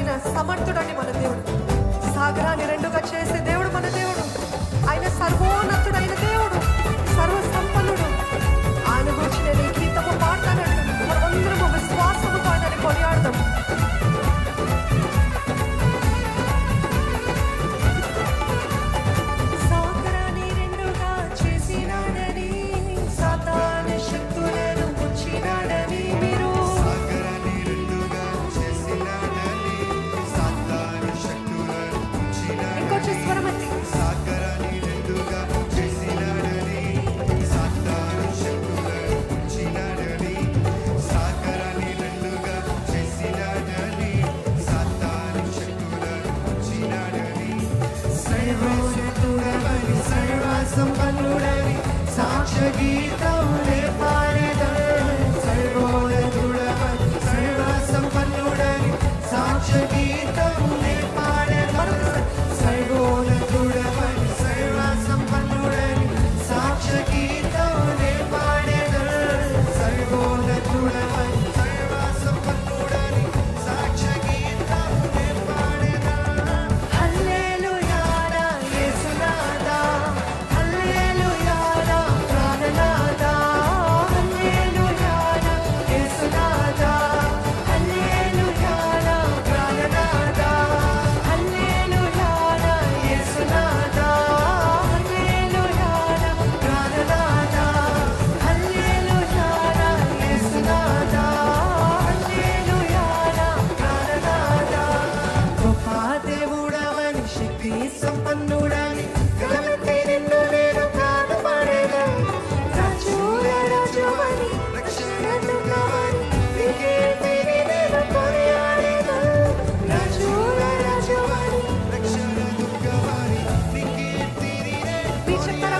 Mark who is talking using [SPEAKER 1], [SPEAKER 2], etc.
[SPEAKER 1] ముంచగలిగిన సమర్థుడని Congratulations.